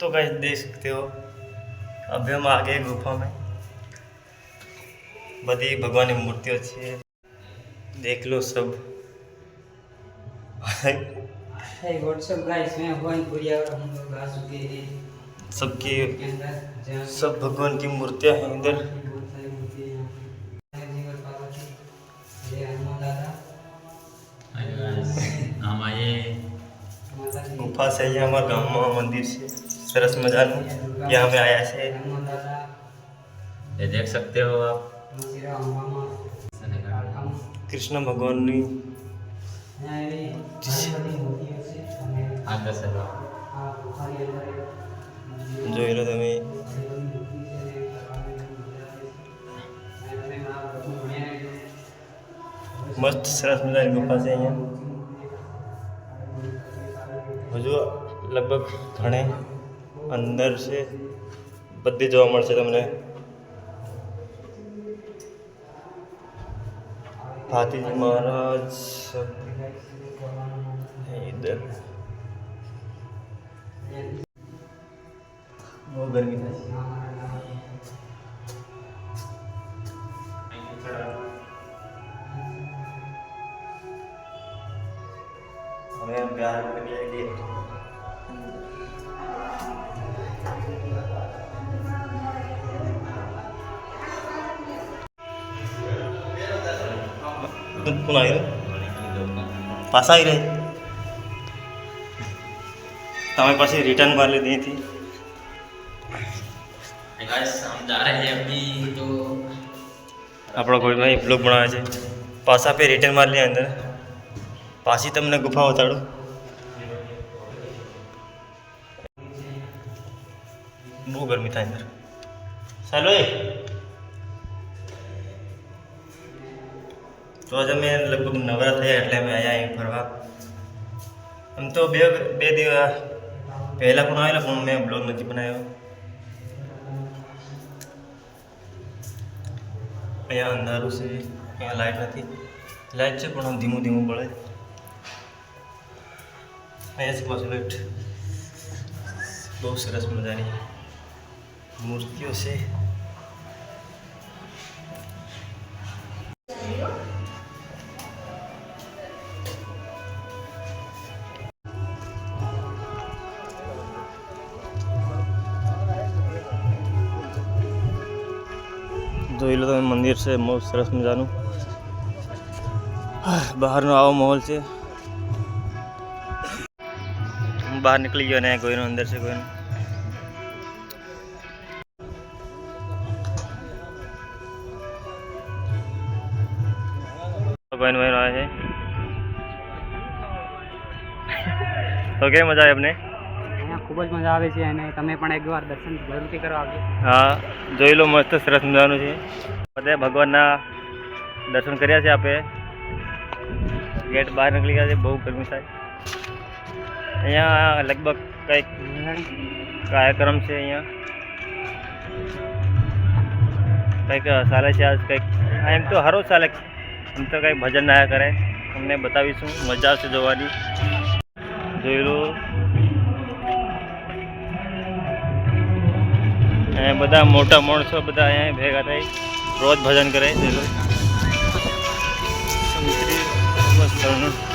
तो गैस देख सकते हो अभी हम आ गए गुफा में बड़ी भगवान की मूर्ति अच्छी है देख लो सब सबकी सब भगवान की मूर्तियां हैं इधर गुफा से ही हमारा गाँव मंदिर से सरस मजाक यहाँ पे आया से ये देख सकते हो आप कृष्ण भगवान ने जो मस्त सरस मजा पास है हैं जो लगभग घने અંદર છે બધી જોવા મળશે તમને ભાતીજી મહારાજ ઇધર બહુ ગરમી થાય हमें प्यार करने के लिए ದುಡ್ಕುನಾಗಿರು ફસાઈ રહે તમે પછી રિટર્ન મારી દીધી નહીં થી આપણો કોઈ ભાઈ બ્લોગ બનાવે છે પાછા પે રિટર્ન મારી લે અંદર પાછી તમને ગુફા ઉતાડો બહુ ગરમી થાય અંદર ચાલો એ तो जब मैं लगभग नवरा था એટલે મે આયા ઇન ફરવા હું તો બે બે દિવસ પહેલા પણ આઈલા પણ મે બ્લોગ નથી બનાયો પ્યા નારુ છે અહીં લાઈટ નથી લાઈટ છે પણ ધીમો ધીમો પડે આ જ પાસે બેઠ બહુ સરસ મજાની મૂર્તિઓ છે જોઈ લો તમે મંદિર છે બહુ સરસ મજાનું બહારનો આવો મહોલ છે બહાર નીકળી ગયો ને કોઈનો અંદર છે કોઈનો કોઈનો આવે છે તો કેમ મજા આવી આપણે ખૂબ જ મજા આવે છે અને તમે પણ એકવાર દર્શન જરૂરથી કરવા આવજો હા જોઈ લો મસ્ત સરસ મજાનું છે બધા ભગવાનના દર્શન કર્યા છે આપે ગેટ બહાર નીકળી ગયા છે બહુ ગરમી થાય અહીંયા લગભગ કંઈક કાર્યક્રમ છે અહીંયા કંઈક ચાલે છે આજ કંઈક એમ તો સારો ચાલે એમ તો કંઈક ભજન ના કરે તમને બતાવીશું મજા આવશે જોવાની જોઈ લો बदा मोटा मोड़ सब बदा यहाँ भेगा था रोज भजन करें मस्त